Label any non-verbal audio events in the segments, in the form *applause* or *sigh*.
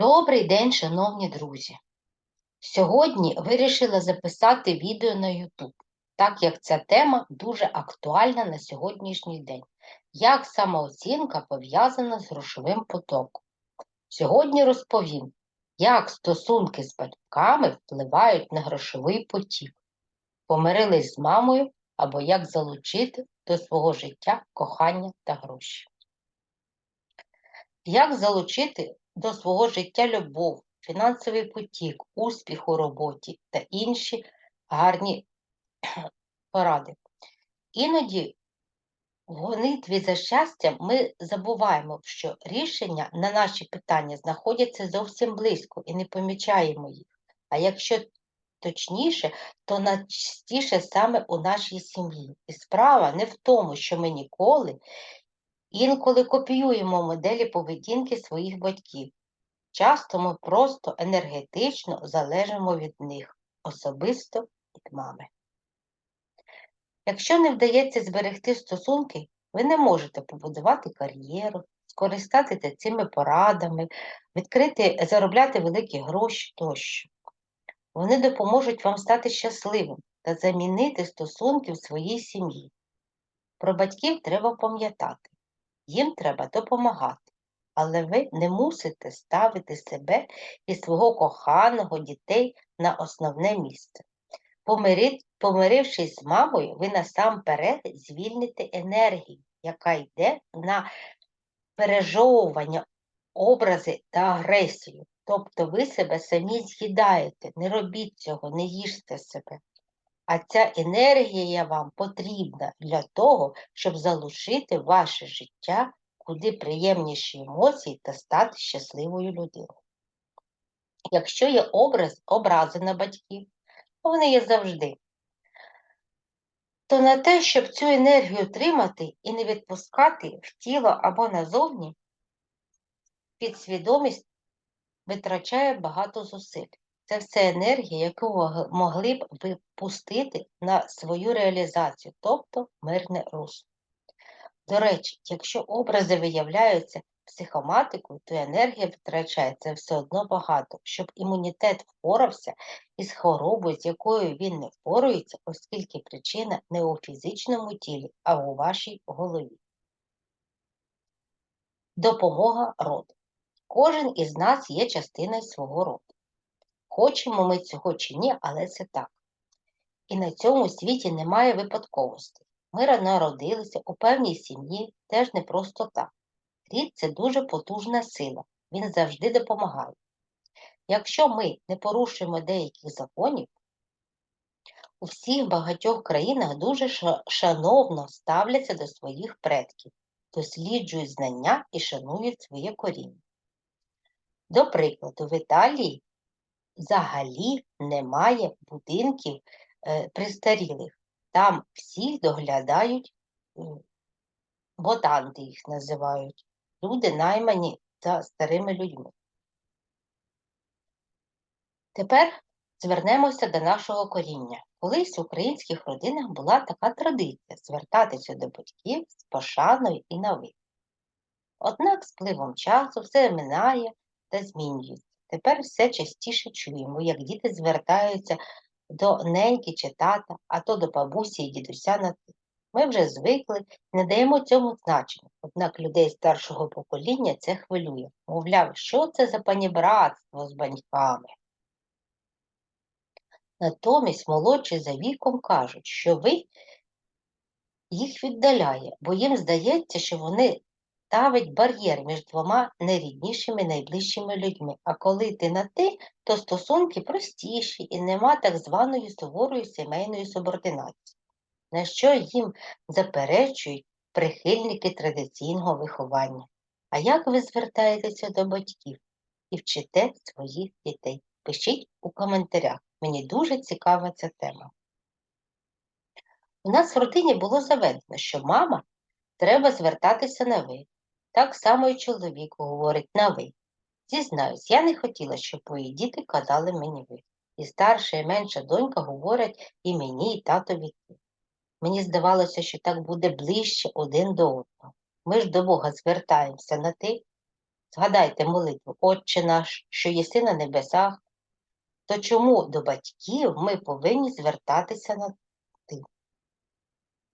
Добрий день, шановні друзі! Сьогодні вирішила записати відео на YouTube, так як ця тема дуже актуальна на сьогоднішній день. Як самооцінка пов'язана з грошовим потоком. Сьогодні розповім, як стосунки з батьками впливають на грошовий потік, помирились з мамою або як залучити до свого життя кохання та гроші. Як залучити до свого життя любов, фінансовий потік, успіх у роботі та інші гарні *clears throat* поради. Іноді в гонитві за щастям ми забуваємо, що рішення на наші питання знаходяться зовсім близько і не помічаємо їх. А якщо точніше, то найчастіше саме у нашій сім'ї. І справа не в тому, що ми ніколи інколи копіюємо моделі поведінки своїх батьків. Часто ми просто енергетично залежимо від них, особисто від мами. Якщо не вдається зберегти стосунки, ви не можете побудувати кар'єру, скористатися цими порадами, відкрити, заробляти великі гроші тощо. Вони допоможуть вам стати щасливим та замінити стосунки в своїй сім'ї. Про батьків треба пам'ятати, їм треба допомагати але ви не мусите ставити себе і свого коханого дітей на основне місце. Помирившись з мамою, ви насамперед звільните енергію, яка йде на пережовування образи та агресію. Тобто ви себе самі з'їдаєте, не робіть цього, не їжте себе. А ця енергія вам потрібна для того, щоб залишити ваше життя куди приємніші емоції та стати щасливою людиною. Якщо є образ, образи на батьків, вони є завжди, то на те, щоб цю енергію тримати і не відпускати в тіло або назовні, підсвідомість витрачає багато зусиль. Це все енергія, яку ви могли б випустити на свою реалізацію, тобто мирне русло. До речі, якщо образи виявляються психоматикою, то енергія витрачається все одно багато, щоб імунітет впорався із хворобою, з якою він не впорується, оскільки причина не у фізичному тілі, а у вашій голові. Допомога роду. Кожен із нас є частиною свого роду. Хочемо ми цього чи ні, але це так. І на цьому світі немає випадковостей. Ми народилися у певній сім'ї теж не просто так. Рід це дуже потужна сила, він завжди допомагає. Якщо ми не порушуємо деяких законів, у всіх багатьох країнах дуже шановно ставляться до своїх предків, досліджують знання і шанують своє коріння. До прикладу, в Італії взагалі немає будинків е, пристарілих. Там всіх доглядають ботанти їх називають. Люди наймані за старими людьми. Тепер звернемося до нашого коріння. Колись в українських родинах була така традиція звертатися до батьків з пошаною і на ви. Однак з пливом часу все минає та змінюється. Тепер все частіше чуємо, як діти звертаються до неньки чи тата, а то до бабусі і дідуся на ти. Ми вже звикли, не даємо цьому значення, однак людей старшого покоління це хвилює. Мовляв, що це за панібратство з баньками? Натомість молодші за віком кажуть, що ви їх віддаляє, бо їм здається, що вони ставить бар'єр між двома найріднішими найближчими людьми. А коли ти на ти, то стосунки простіші і нема так званої суворої сімейної субординації, на що їм заперечують прихильники традиційного виховання. А як ви звертаєтеся до батьків і вчите своїх дітей? Пишіть у коментарях. Мені дуже цікава ця тема. У нас в родині було заведено, що мама треба звертатися на ви, так само і чоловік говорить на ви. Зізнаюсь, я не хотіла, щоб мої діти казали мені ви. І старша і менша донька говорять і мені, і татові ти. Мені здавалося, що так буде ближче один до одного. Ми ж до Бога звертаємося на ти. Згадайте молитву Отче наш, що єси на небесах, то чому до батьків ми повинні звертатися на ти?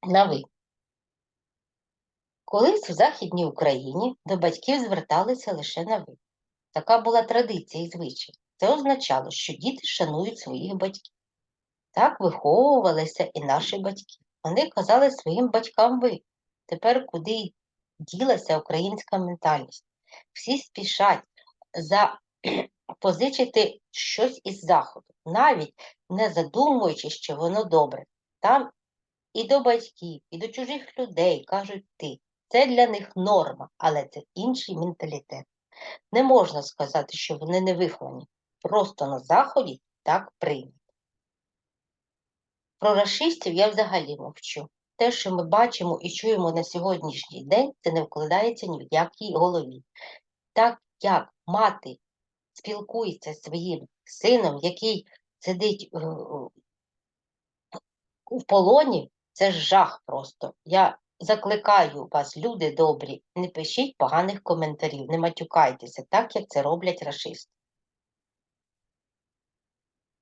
На ви? Колись у Західній Україні до батьків зверталися лише на ви. Така була традиція і звичай. Це означало, що діти шанують своїх батьків. Так виховувалися і наші батьки. Вони казали своїм батькам ви. Тепер куди ділася українська ментальність? Всі спішать запозичити *clears throat* щось із заходу, навіть не задумуючись, що воно добре. Там і до батьків, і до чужих людей кажуть ти. Це для них норма, але це інший менталітет. Не можна сказати, що вони не виховані. Просто на Заході так прийнято. Про расистів я взагалі мовчу. Те, що ми бачимо і чуємо на сьогоднішній день, це не вкладається ні в якій голові. Так як мати спілкується зі своїм сином, який сидить в, в полоні, це жах просто. Я закликаю вас, люди добрі, не пишіть поганих коментарів, не матюкайтеся, так як це роблять расисти.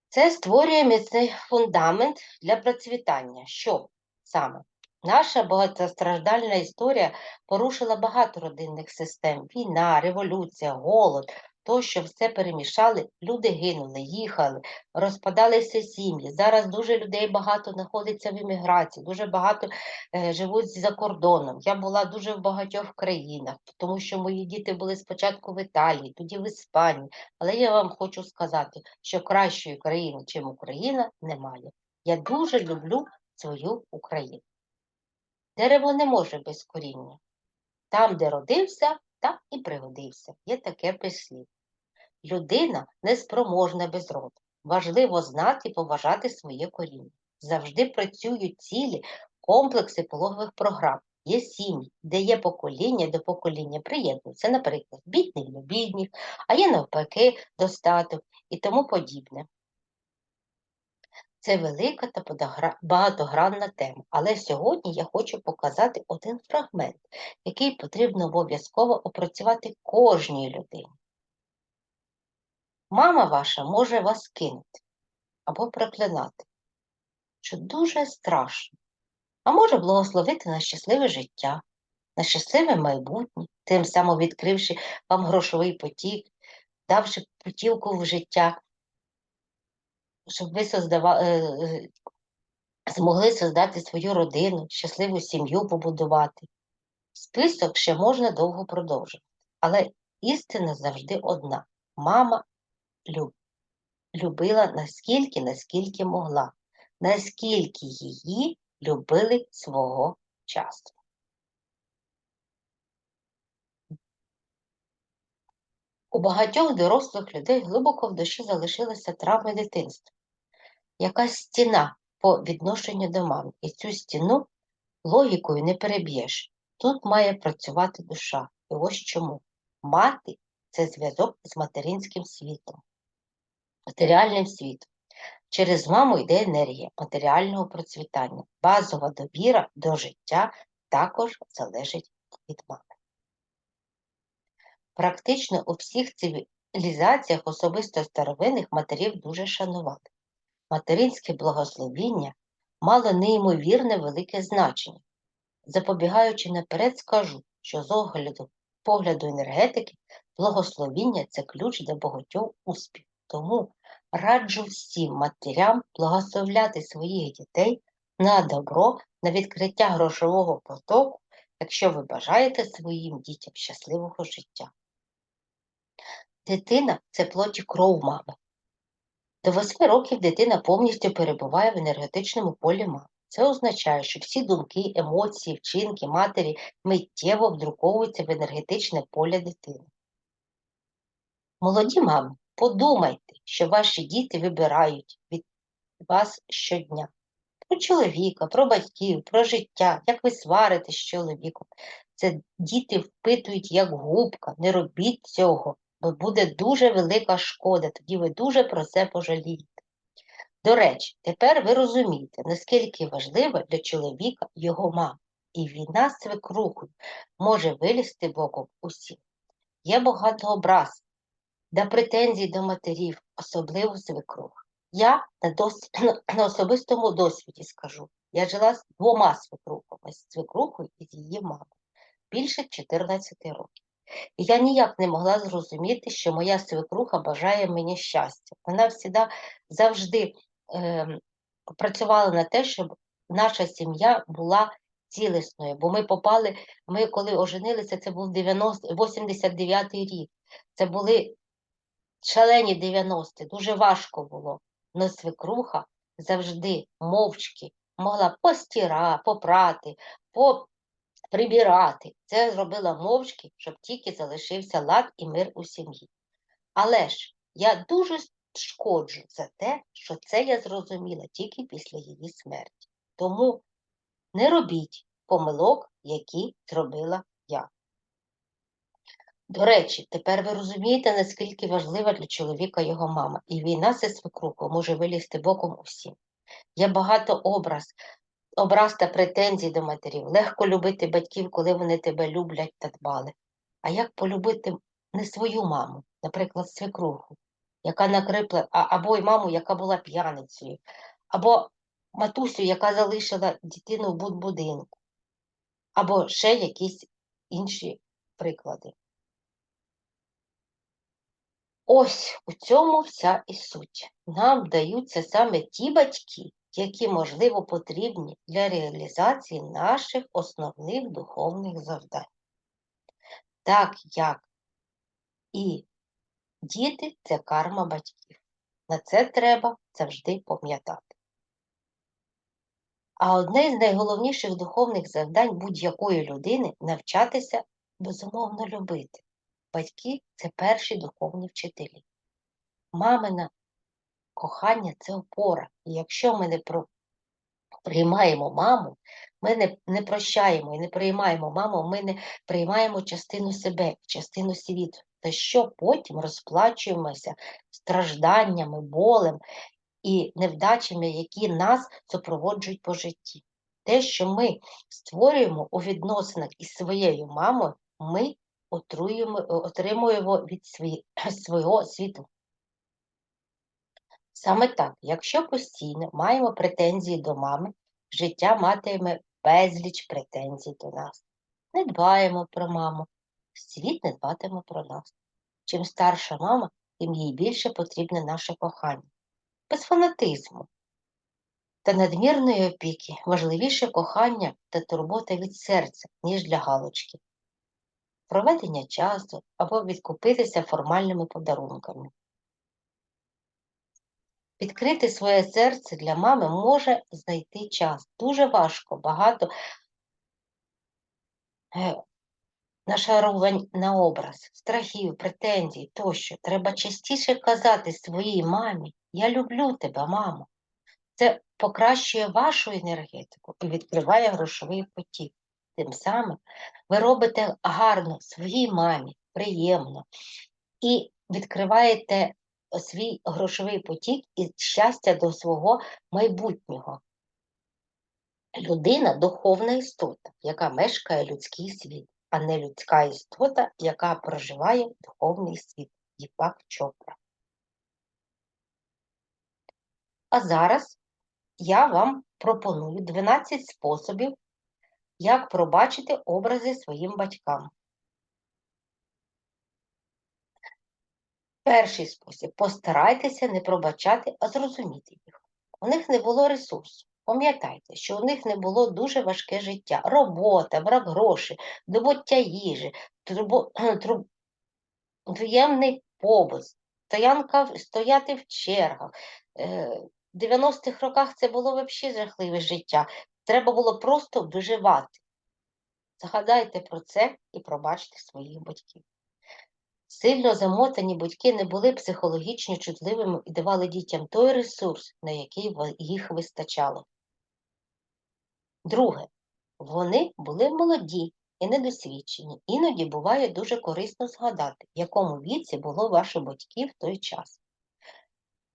Це створює міцний фундамент для процвітання. Що саме? Наша багатостраждальна історія порушила багато родинних систем: війна, революція, голод, то, що все перемішали, люди гинули, їхали, розпадалися сім'ї. Зараз дуже людей багато знаходиться в імміграції, дуже багато е, живуть за кордоном. Я була дуже в багатьох країнах, тому що мої діти були спочатку в Італії, тоді в Іспанії. Але я вам хочу сказати, що кращої країни, чим Україна, немає. Я дуже люблю свою Україну. Дерево не може без коріння. Там, де родився, там і пригодився. Є таке прислів. Людина неспроможна без роду. Важливо знати і поважати своє коріння. Завжди працюють цілі комплекси пологових програм. Є сім'ї, де є покоління до покоління приєднуються, наприклад, бідних до бідних, а є навпаки достаток і тому подібне. Це велика та багатогранна тема, але сьогодні я хочу показати один фрагмент, який потрібно обов'язково опрацювати кожній людині. Мама ваша може вас кинути або проклинати, що дуже страшно, а може благословити на щасливе життя, на щасливе майбутнє, тим самим відкривши вам грошовий потік, давши путівку в життя, щоб ви создава... Е, е, змогли создати свою родину, щасливу сім'ю побудувати. Список ще можна довго продовжувати, але істина завжди одна. Мама любила наскільки, наскільки могла, наскільки її любили свого часу. У багатьох дорослих людей глибоко в душі залишилися травми дитинства, якась стіна по відношенню до мами. І цю стіну логікою не переб'єш. Тут має працювати душа. І ось чому. Мати це зв'язок з материнським світом матеріальним світом. Через маму йде енергія матеріального процвітання. Базова довіра до життя також залежить від мами. Практично у всіх цивілізаціях, особисто старовинних, матерів дуже шанували. Материнське благословіння мало неймовірне велике значення. Запобігаючи наперед, скажу, що з огляду погляду енергетики, благословіння це ключ до багатьох успіхів. Тому раджу всім матерям благословляти своїх дітей на добро, на відкриття грошового потоку, якщо ви бажаєте своїм дітям щасливого життя. Дитина це плоті кров мами. До 8 років дитина повністю перебуває в енергетичному полі мами. Це означає, що всі думки, емоції, вчинки матері миттєво вдруковуються в енергетичне поле дитини. Молоді мами Подумайте, що ваші діти вибирають від вас щодня. Про чоловіка, про батьків, про життя, як ви сварите з чоловіком. Це діти впитують, як губка. Не робіть цього, бо буде дуже велика шкода, тоді ви дуже про це пожалієте. До речі, тепер ви розумієте, наскільки важлива для чоловіка його мама, і війна з свекрухою може вилізти боком усіх. є багато образ та претензій до матерів, особливо свекрух. Я на, дос... *clears throat* на особистому досвіді скажу. Я жила з двома свекрухами, з свекрухою і з її мамою, більше 14 років. І я ніяк не могла зрозуміти, що моя свекруха бажає мені щастя. Вона всіда, завжди е, працювала на те, щоб наша сім'я була цілісною, бо ми попали, ми коли оженилися, це був 90, 89-й рік. Це були шалені 90-ті, дуже важко було. Но свекруха завжди мовчки могла постіра, попрати, поприбирати. Це зробила мовчки, щоб тільки залишився лад і мир у сім'ї. Але ж я дуже шкоджу за те, що це я зрозуміла тільки після її смерті. Тому не робіть помилок, які зробила я. До речі, тепер ви розумієте, наскільки важлива для чоловіка його мама, і війна зі свекрухою може вилізти боком усім. Є багато образ, образ та претензій до матерів. Легко любити батьків, коли вони тебе люблять та дбали. А як полюбити не свою маму, наприклад, свекруху, яка накрипла, або й маму, яка була п'яницею, або матусю, яка залишила дитину в будинку, або ще якісь інші приклади. Ось у цьому вся і суть. Нам даються саме ті батьки, які, можливо, потрібні для реалізації наших основних духовних завдань. Так як і діти це карма батьків. На це треба завжди пам'ятати. А одне з найголовніших духовних завдань будь-якої людини навчатися безумовно любити. Батьки це перші духовні вчителі. Мамина кохання це опора. І якщо ми не про... приймаємо маму, ми не не прощаємо і не приймаємо маму, ми не приймаємо частину себе, частину світу. Та що потім розплачуємося стражданнями, болем і невдачами, які нас супроводжують по житті. Те, що ми створюємо у відносинах із своєю мамою, ми отруємо, отримуємо від *clears throat* свого світу. Саме так, якщо постійно маємо претензії до мами, життя матиме безліч претензій до нас. Не дбаємо про маму, світ не дбатиме про нас. Чим старша мама, тим їй більше потрібне наше кохання. Без фанатизму та надмірної опіки важливіше кохання та турбота від серця, ніж для галочки проведення часу або відкупитися формальними подарунками. Відкрити своє серце для мами може знайти час. Дуже важко, багато е, нашарувань на образ, страхів, претензій тощо. Треба частіше казати своїй мамі, я люблю тебе, мамо. Це покращує вашу енергетику і відкриває грошовий потік. Тим самим ви робите гарно своїй мамі, приємно, і відкриваєте свій грошовий потік і щастя до свого майбутнього. Людина духовна істота, яка мешкає людський світ, а не людська істота, яка проживає духовний світ. Діпак Чопра. А зараз я вам пропоную 12 способів як пробачити образи своїм батькам. Перший спосіб постарайтеся не пробачати, а зрозуміти їх. У них не було ресурсу. Пам'ятайте, що у них не було дуже важке життя, робота, брак грошей, добуття їжі, *clears throat* труб... приємний побут, стоянка, стояти в чергах. Е, в 90-х роках це було взагалі жахливе життя. Треба було просто виживати. Згадайте про це і пробачте своїх батьків. Сильно замотані батьки не були психологічно чутливими і давали дітям той ресурс, на який їх вистачало. Друге, вони були молоді і недосвідчені. Іноді буває дуже корисно згадати, в якому віці було ваші батьки в той час.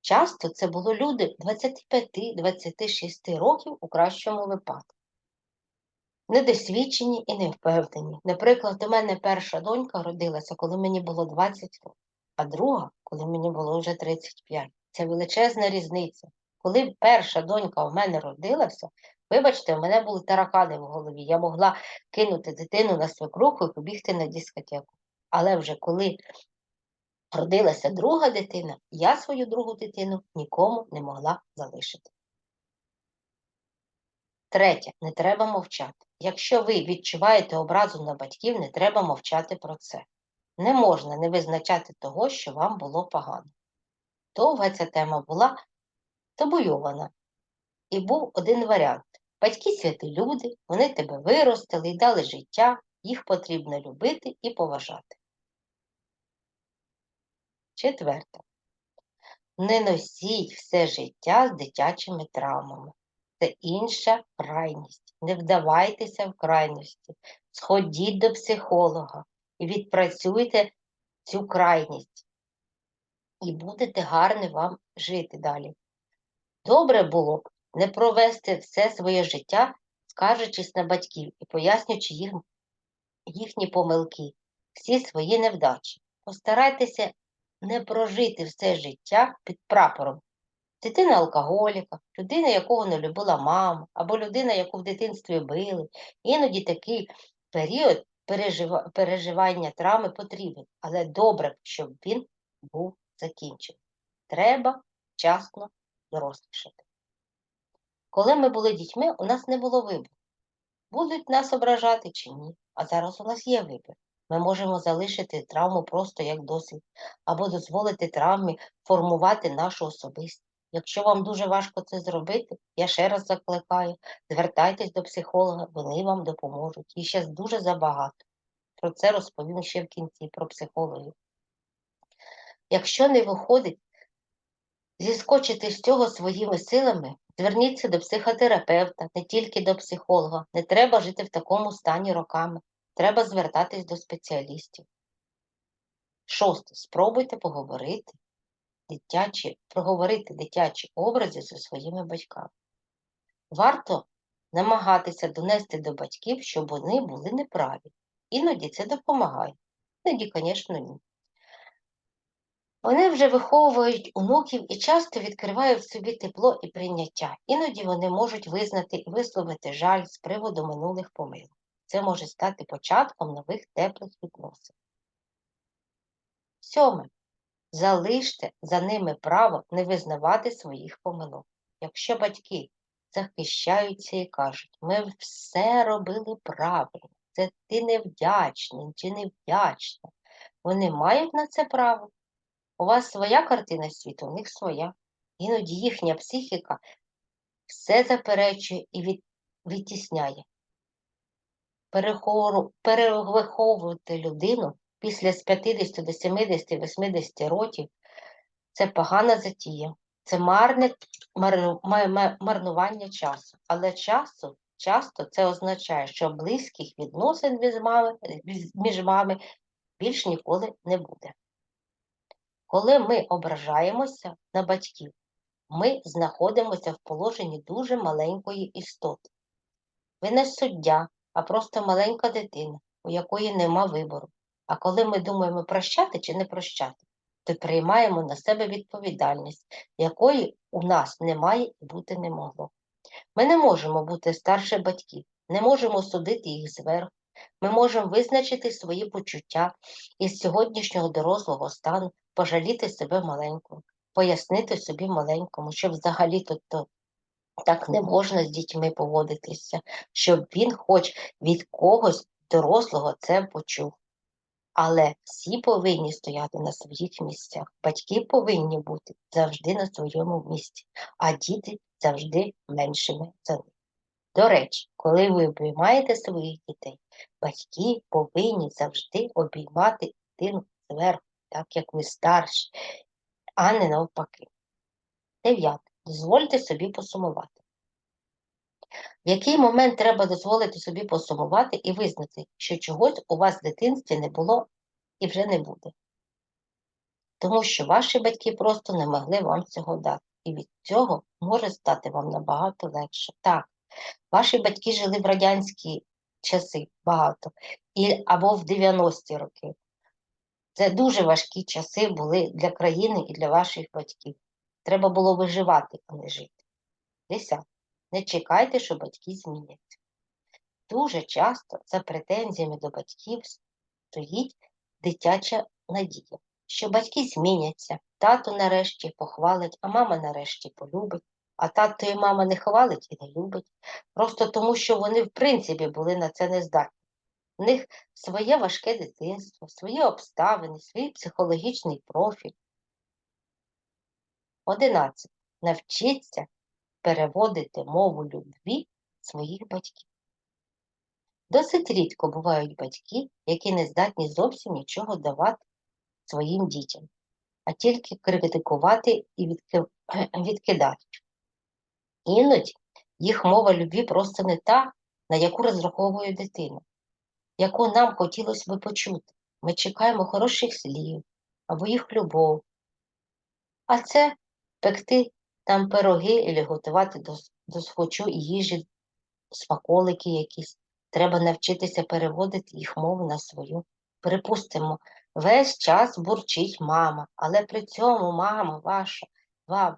Часто це було люди 25-26 років у кращому випадку. Недосвідчені і невпевнені. Наприклад, у мене перша донька родилася, коли мені було 20 років, а друга, коли мені було вже 35. Це величезна різниця. Коли перша донька у мене родилася, вибачте, у мене були таракани в голові. Я могла кинути дитину на свекруху і побігти на дискотеку. Але вже коли родилася друга дитина, я свою другу дитину нікому не могла залишити. Третє, не треба мовчати. Якщо ви відчуваєте образу на батьків, не треба мовчати про це. Не можна не визначати того, що вам було погано. Довга ця тема була табуйована. І був один варіант. Батьки святі люди, вони тебе виростили і дали життя, їх потрібно любити і поважати. Четверте. Не носіть все життя з дитячими травмами. Це інша крайність. Не вдавайтеся в крайності. Сходіть до психолога і відпрацюйте цю крайність. І будете гарно вам жити далі. Добре було б не провести все своє життя, скаржачись на батьків і пояснюючи їм їхні помилки, всі свої невдачі. Постарайтеся не прожити все життя під прапором. Дитина алкоголіка, людина, якого не любила мама, або людина, яку в дитинстві били. Іноді такий період пережива... переживання травми потрібен, але добре, щоб він був закінчений. Треба вчасно дорослішати. Коли ми були дітьми, у нас не було вибору. Будуть нас ображати чи ні, а зараз у нас є вибір. Ми можемо залишити травму просто як досвід, або дозволити травмі формувати нашу особистість. Якщо вам дуже важко це зробити, я ще раз закликаю, звертайтесь до психолога, вони вам допоможуть. І ще дуже забагато. Про це розповім ще в кінці про психологів. Якщо не виходить зіскочити з цього своїми силами, зверніться до психотерапевта, не тільки до психолога. Не треба жити в такому стані роками. Треба звертатись до спеціалістів. Шосте. Спробуйте поговорити дитячі, проговорити дитячі образи зі своїми батьками. Варто намагатися донести до батьків, щоб вони були неправі. Іноді це допомагає. Іноді, звісно, ні. Вони вже виховують онуків і часто відкривають в собі тепло і прийняття. Іноді вони можуть визнати і висловити жаль з приводу минулих помилок. Це може стати початком нових теплих відносин. Сьоме. Залиште за ними право не визнавати своїх помилок. Якщо батьки захищаються і кажуть, ми все робили правильно, це ти невдячний чи невдячна, вони мають на це право. У вас своя картина світу, у них своя. Іноді їхня психіка все заперечує і від, відтісняє. Перевиховувати людину після з 50 до 70, 80 років це погана затія, це марне марну, марнування часу. Але часу часто це означає, що близьких відносин між вами, між вами більш ніколи не буде. Коли ми ображаємося на батьків, ми знаходимося в положенні дуже маленької істоти. Ви не суддя, а просто маленька дитина, у якої нема вибору. А коли ми думаємо прощати чи не прощати, то приймаємо на себе відповідальність, якої у нас немає і бути не могло. Ми не можемо бути старше батьків, не можемо судити їх зверху, ми можемо визначити свої почуття із сьогоднішнього дорослого стану, пожаліти себе маленькому, пояснити собі маленькому, що взагалі то, то так не можна з дітьми поводитися, щоб він хоч від когось дорослого це почув. Але всі повинні стояти на своїх місцях. Батьки повинні бути завжди на своєму місці, а діти завжди меншими за них. До речі, коли ви обіймаєте своїх дітей, батьки повинні завжди обіймати дитину зверху, так як ви старші, а не навпаки. Дев'яте. Дозвольте собі посумувати. В який момент треба дозволити собі посумувати і визнати, що чогось у вас в дитинстві не було і вже не буде. Тому що ваші батьки просто не могли вам цього дати. І від цього може стати вам набагато легше. Так, ваші батьки жили в радянські часи багато, і, або в 90-ті роки. Це дуже важкі часи були для країни і для ваших батьків. Треба було виживати, а не жити. Десяте. Не чекайте, що батьки зміняться. Дуже часто за претензіями до батьків стоїть дитяча надія, що батьки зміняться, тато нарешті похвалить, а мама нарешті полюбить, а тато і мама не хвалить і не любить, просто тому, що вони, в принципі, були на це не здатні. У них своє важке дитинство, свої обставини, свій психологічний профіль. Одинадцять. Навчіться переводити мову любві своїх батьків. Досить рідко бувають батьки, які не здатні зовсім нічого давати своїм дітям, а тільки критикувати і *clears throat* відкидати. Іноді їх мова любві просто не та, на яку розраховує дитина, яку нам хотілося би почути. Ми чекаємо хороших слів або їх любов. А це пекти там пироги або готувати до, до схочу їжі, смаколики якісь. Треба навчитися переводити їх мову на свою. Припустимо, весь час бурчить мама, але при цьому мама ваша вам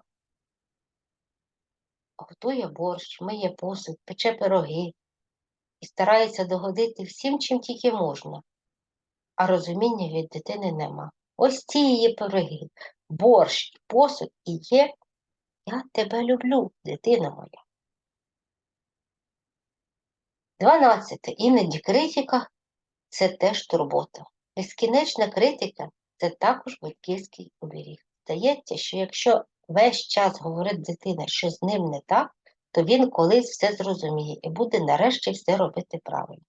готує борщ, миє посуд, пече пироги і старається догодити всім, чим тільки можна, а розуміння від дитини нема. Ось ці її пироги, борщ, посуд і є. Я тебе люблю, дитина моя. Дванадцяте. Іноді критика це теж турбота. Безкінечна критика це також батьківський оберіг. Здається, що якщо весь час говорить дитина, що з ним не так, то він колись все зрозуміє і буде нарешті все робити правильно.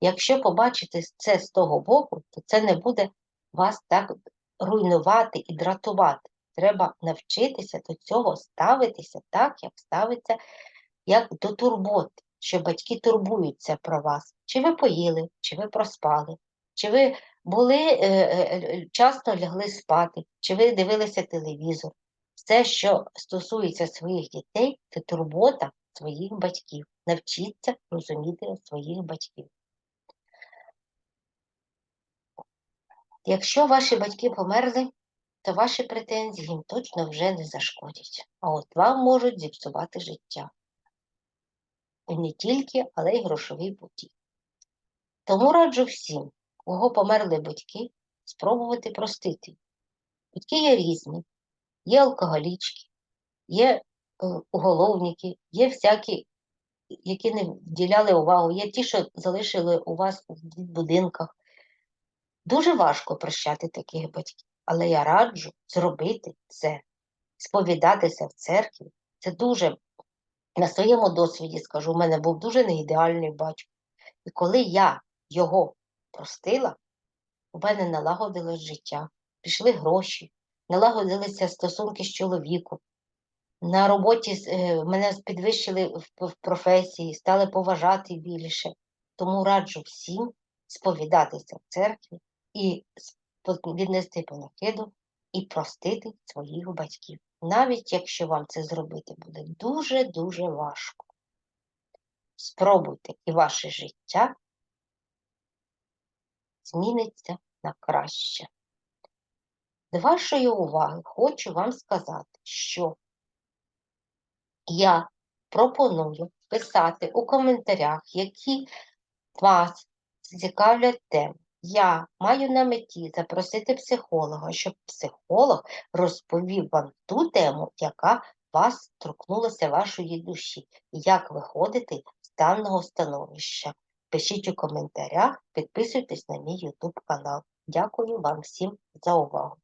Якщо побачити це з того боку, то це не буде вас так руйнувати і дратувати. Треба навчитися до цього ставитися так, як ставиться, як до турботи що батьки турбуються про вас, чи ви поїли, чи ви проспали, чи ви були е, е, е, часто лягли спати, чи ви дивилися телевізор. Все, що стосується своїх дітей, це турбота своїх батьків. Навчіться розуміти своїх батьків. Якщо ваші батьки померли, то ваші претензії їм точно вже не зашкодять, а от вам можуть зіпсувати життя і не тільки, але й грошовий потік. Тому раджу всім, кого померли батьки, спробувати простити. Батьки є різні, є алкоголічки, є е, уголовники, є всякі, які не вділяли увагу, є ті, що залишили у вас в будинках. Дуже важко прощати таких батьків, але я раджу зробити це, сповідатися в церкві. Це дуже на своєму досвіді скажу, у мене був дуже неідеальний батько. І коли я його простила, у мене налагодилось життя, пішли гроші, налагодилися стосунки з чоловіком. На роботі е, мене підвищили в професії, стали поважати більше. Тому раджу всім сповідатися в церкві і віднести панахиду і простити своїх батьків навіть якщо вам це зробити буде дуже-дуже важко. Спробуйте і ваше життя зміниться на краще. До вашої уваги хочу вам сказати, що я пропоную писати у коментарях, які вас цікавлять теми. Я маю на меті запросити психолога, щоб психолог розповів вам ту тему, яка вас торкнулася вашої душі, як виходити з даного становища. Пишіть у коментарях, підписуйтесь на мій YouTube канал. Дякую вам всім за увагу.